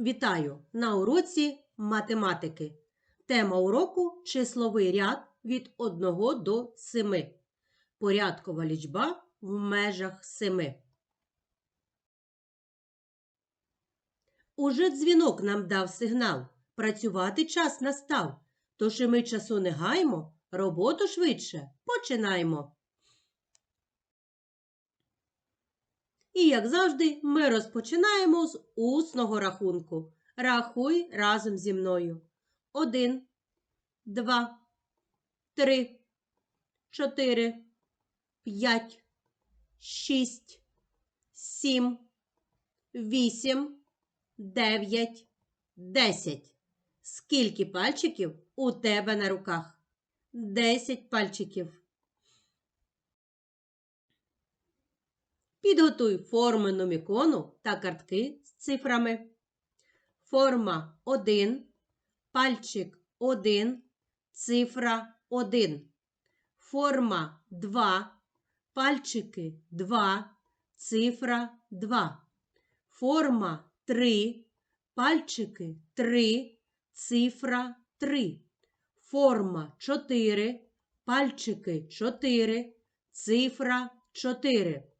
Вітаю на уроці математики. Тема уроку числовий ряд від 1 до 7. Порядкова лічба в межах 7. Уже дзвінок нам дав сигнал. Працювати час настав. Тож і ми часу не гаймо, роботу швидше починаємо. І, як завжди, ми розпочинаємо з усного рахунку. Рахуй разом зі мною. Один, два, три, чотири, п'ять, шість, сім, вісім, дев'ять, десять. Скільки пальчиків у тебе на руках? Десять пальчиків. Підготуй форми номікону та картки з цифрами. Форма 1, пальчик 1, цифра 1. Форма 2, пальчики 2, цифра 2. Форма 3, пальчики 3, цифра 3. Форма 4, пальчики 4, цифра 4.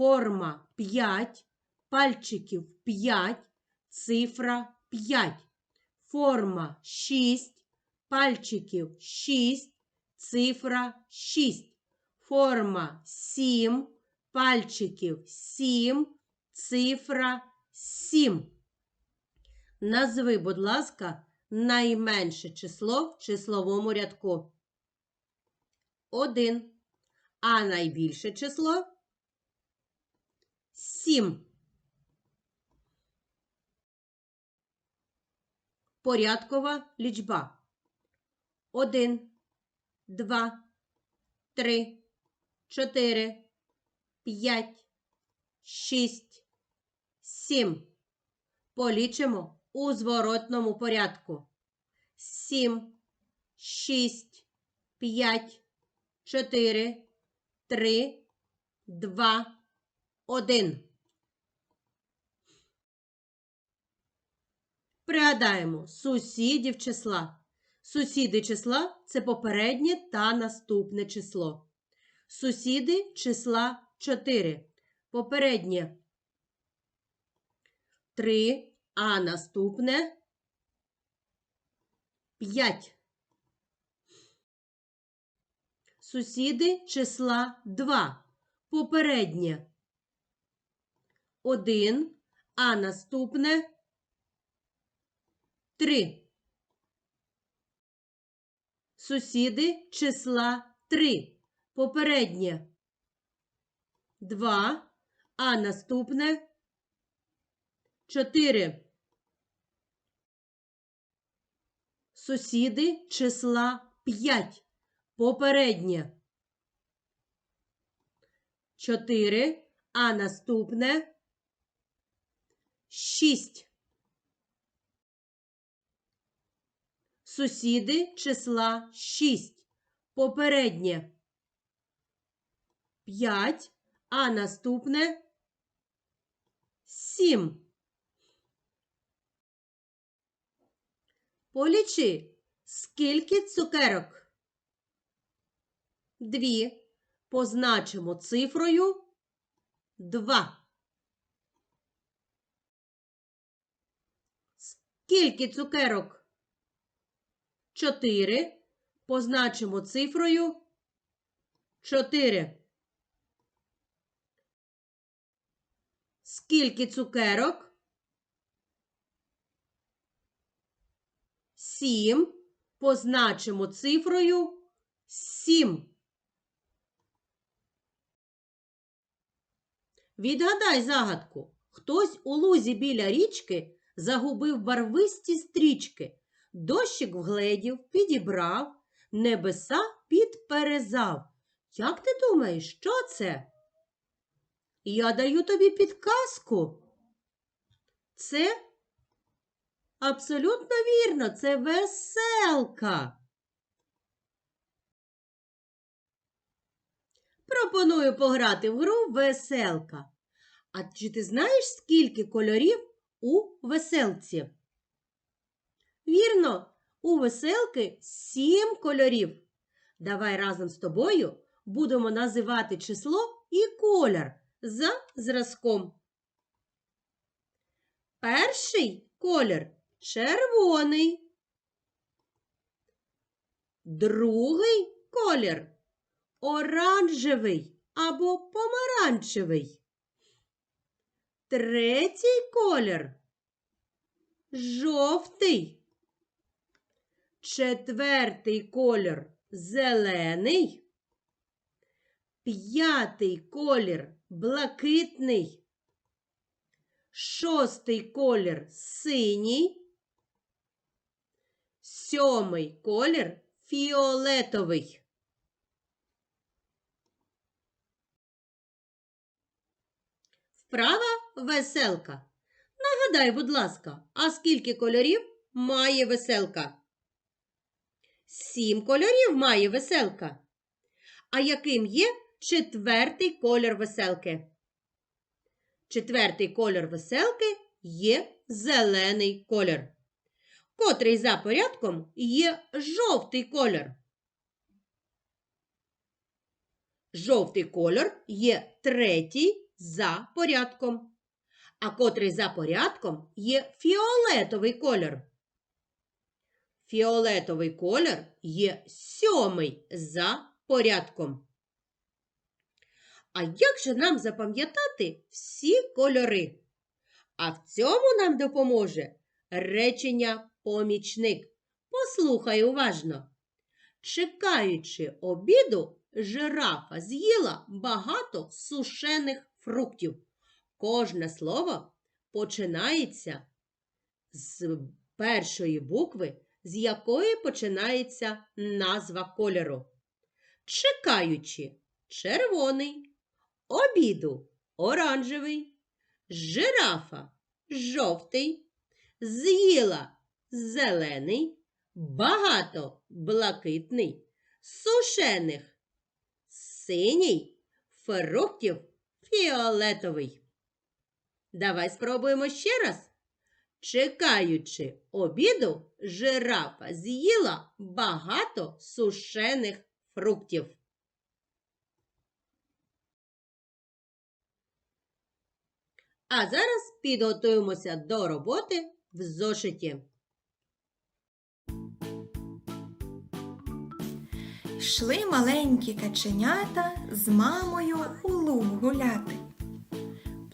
Форма 5, пальчиків 5, цифра 5. Форма 6, пальчиків 6, цифра 6. Форма 7, пальчиків 7, цифра 7. Назви, будь ласка, найменше число в числовому рядку. 1. А найбільше число Сім. Порядкова лічба. Один, два, три, чотири, п'ять, шість, сім. Полічимо у зворотному порядку. Сім, шість, п'ять, чотири, три, два. Один. Пригадаємо сусідів числа. Сусіди числа це попереднє та наступне число. Сусіди числа 4. Попереднє 3, а наступне 5. Сусіди числа 2. Попереднє 1, а наступне 3. Сусіди числа 3. Попереднє 2, а наступне 4. Сусіди числа 5. Попереднє 4, а наступне Шість. Сусіди числа шість. Попереднє п'ять, а наступне сім. Полічи, скільки цукерок? Дві. Позначимо цифрою два. Скільки цукерок? Чотири. Позначимо цифрою чотири. Скільки цукерок? Сім. Позначимо цифрою сім. Відгадай загадку. Хтось у лузі біля річки загубив барвисті стрічки, дощик вгледів, підібрав, небеса підперезав. Як ти думаєш, що це? Я даю тобі підказку. Це абсолютно вірно, це веселка. Пропоную пограти в гру веселка. А чи ти знаєш, скільки кольорів у веселці? Вірно, у веселки сім кольорів. Давай разом з тобою будемо називати число і колір за зразком. Перший колір червоний. Другий колір оранжевий або помаранчевий. Третій колір жовтий. Четвертий колір зелений. П'ятий колір блакитний. Шостий колір синій. Сьомий колір фіолетовий. Вправа веселка. Нагадай, будь ласка, а скільки кольорів має веселка? Сім кольорів має веселка. А яким є четвертий колір веселки? Четвертий колір веселки є зелений колір. Котрий за порядком є жовтий колір. Жовтий колір є третій за порядком. А котрий за порядком є фіолетовий колір. Фіолетовий колір є сьомий за порядком. А як же нам запам'ятати всі кольори? А в цьому нам допоможе речення помічник. Послухай уважно. Чекаючи обіду, жирафа з'їла багато сушених фруктів. Кожне слово починається з першої букви, з якої починається назва кольору. Чекаючи червоний, обіду оранжевий, жирафа жовтий, з'їла зелений, багато блакитний, сушених синій, фруктів фіолетовий. Давай спробуємо ще раз. Чекаючи обіду, жирафа з'їла багато сушених фруктів. А зараз підготуємося до роботи в зошиті. Йшли маленькі каченята з мамою у луг гуляти.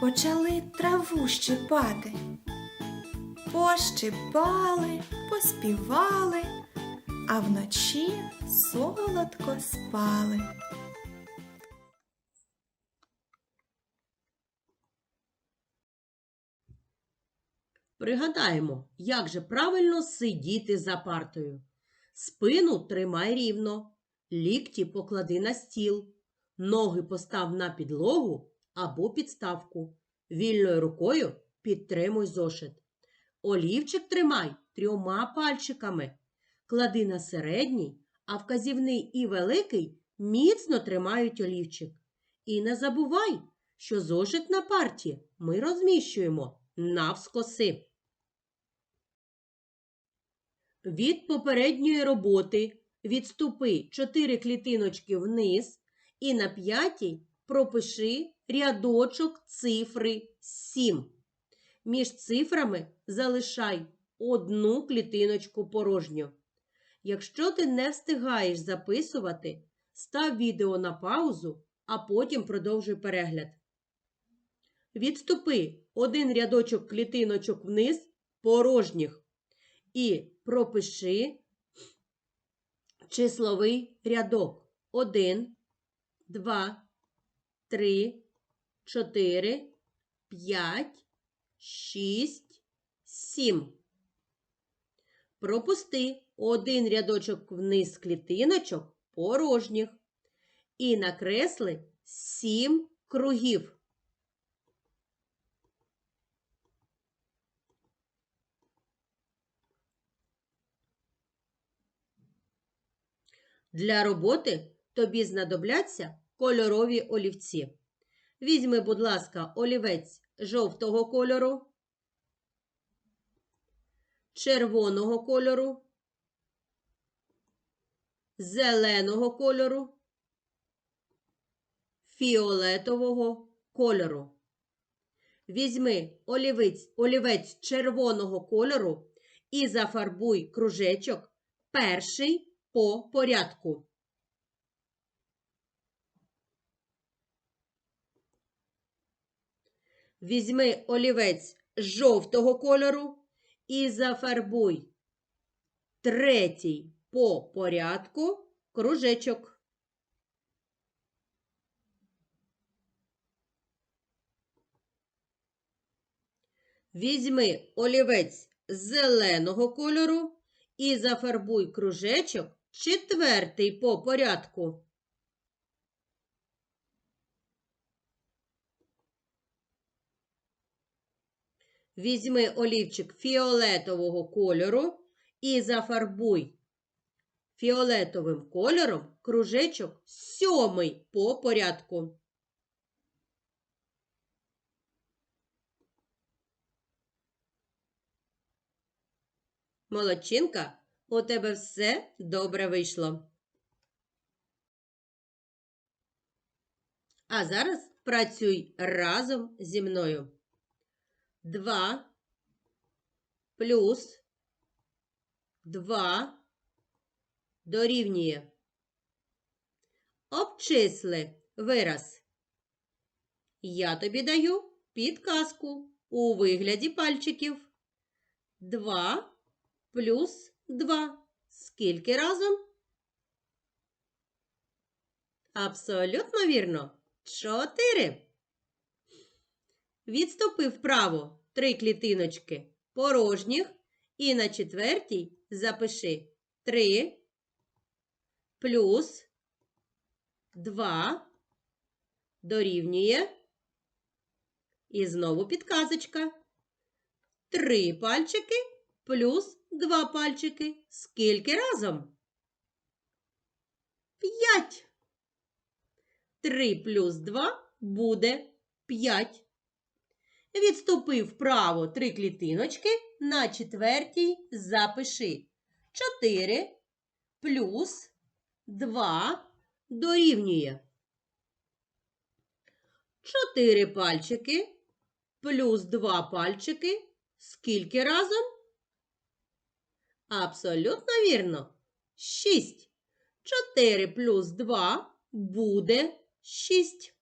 почали траву щипати. Пощипали, поспівали, а вночі солодко спали. Пригадаємо, як же правильно сидіти за партою. Спину тримай рівно, лікті поклади на стіл, ноги постав на підлогу або підставку. Вільною рукою підтримуй зошит. Олівчик тримай трьома пальчиками. Клади на середній, а вказівний і великий міцно тримають олівчик. І не забувай, що зошит на парті ми розміщуємо навскоси. Від попередньої роботи відступи 4 клітиночки вниз і на п'ятій пропиши рядочок цифри 7. Між цифрами залишай одну клітиночку порожню. Якщо ти не встигаєш записувати, став відео на паузу, а потім продовжуй перегляд. Відступи один рядочок клітиночок вниз порожніх і пропиши числовий рядок 1, 2, 3, 4, 5, 6, 7. Пропусти один рядочок вниз клітиночок порожніх і накресли 7 кругів. Для роботи тобі знадобляться кольорові олівці. Візьми, будь ласка, олівець жовтого кольору, червоного кольору, зеленого кольору, фіолетового кольору. Візьми олівець, олівець червоного кольору і зафарбуй кружечок перший по порядку. Візьми олівець жовтого кольору і зафарбуй третій по порядку кружечок. Візьми олівець зеленого кольору і зафарбуй кружечок четвертий по порядку. Візьми олівчик фіолетового кольору і зафарбуй фіолетовим кольором кружечок сьомий по порядку. Молодчинка, у тебе все добре вийшло. А зараз працюй разом зі мною. 2 плюс 2 дорівнює. Обчисли вираз. Я тобі даю підказку у вигляді пальчиків. 2 плюс 2. Скільки разом? Абсолютно вірно. 4. Відступи вправо три клітиночки порожніх і на четвертій запиши 3 плюс 2 дорівнює. І знову підказочка. Три пальчики плюс два пальчики. Скільки разом? П'ять. Три плюс два буде п'ять. Відступи вправо три клітиночки, на четвертій запиши 4 плюс 2 дорівнює. 4 пальчики плюс 2 пальчики. Скільки разом? Абсолютно вірно. 6. 4 плюс 2 буде 6.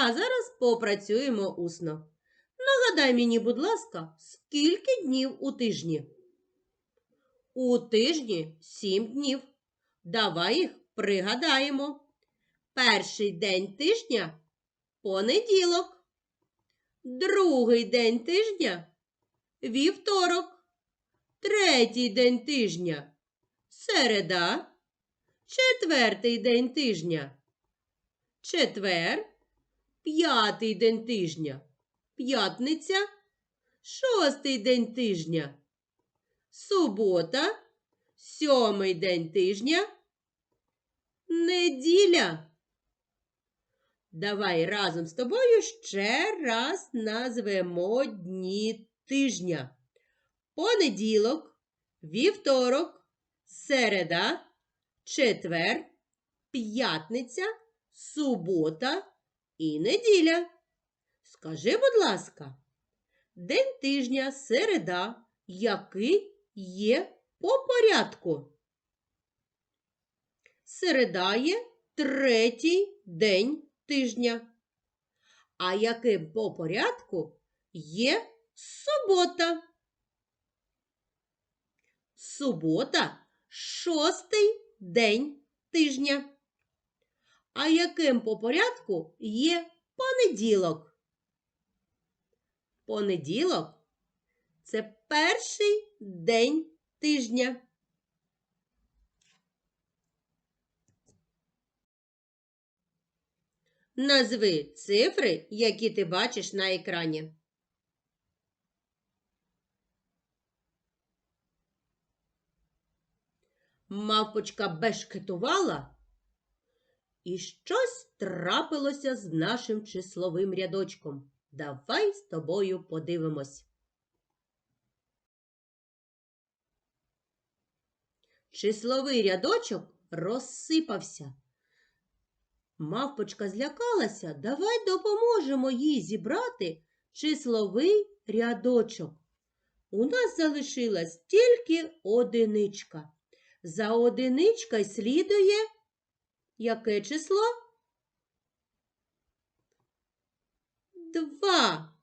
А зараз попрацюємо усно. Нагадай мені, будь ласка, скільки днів у тижні? У тижні сім днів. Давай їх пригадаємо. Перший день тижня понеділок. Другий день тижня вівторок. Третій день тижня середа. Четвертий день тижня четвер. П'ятий день тижня. П'ятниця, шостий день тижня. Субота, сьомий день тижня. Неділя. Давай разом з тобою ще раз назвемо дні тижня. Понеділок, вівторок, середа, четвер, п'ятниця, субота і неділя. Скажи, будь ласка, день тижня, середа, який є по порядку? Середа є третій день тижня. А яким по порядку є субота? Субота шостий день тижня. А яким по порядку є понеділок? Понеділок це перший день тижня. Назви цифри, які ти бачиш на екрані. Мавпочка бешкетувала, і щось трапилося з нашим числовим рядочком. Давай з тобою подивимось. Числовий рядочок розсипався. Мавпочка злякалася, давай допоможемо їй зібрати числовий рядочок. У нас залишилась тільки одиничка. За одиничкою слідує яке число? Два.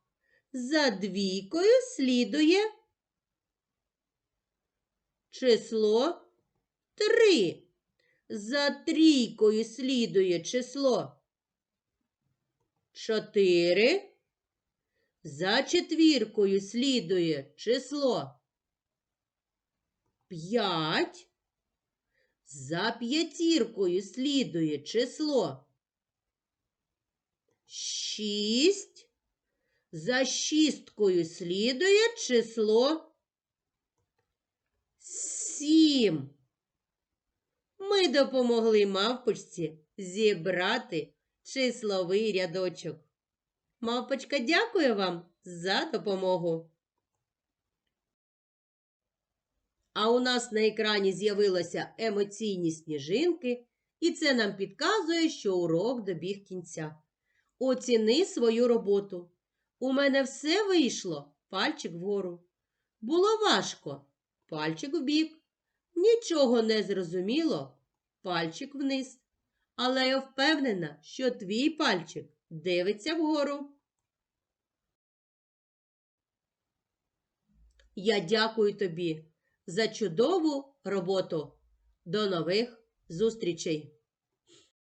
За двійкою слідує число три. За трійкою слідує число чотири. За четвіркою слідує число п'ять. За п'ятіркою слідує число шість. За шісткою слідує число сім. Ми допомогли мавпочці зібрати числовий рядочок. Мавпочка дякує вам за допомогу. А у нас на екрані з'явилися емоційні сніжинки, і це нам підказує, що урок добіг кінця. Оціни свою роботу. У мене все вийшло, пальчик вгору. Було важко, пальчик вбік. Нічого не зрозуміло, пальчик вниз. Але я впевнена, що твій пальчик дивиться вгору. Я дякую тобі за чудову роботу. До нових зустрічей!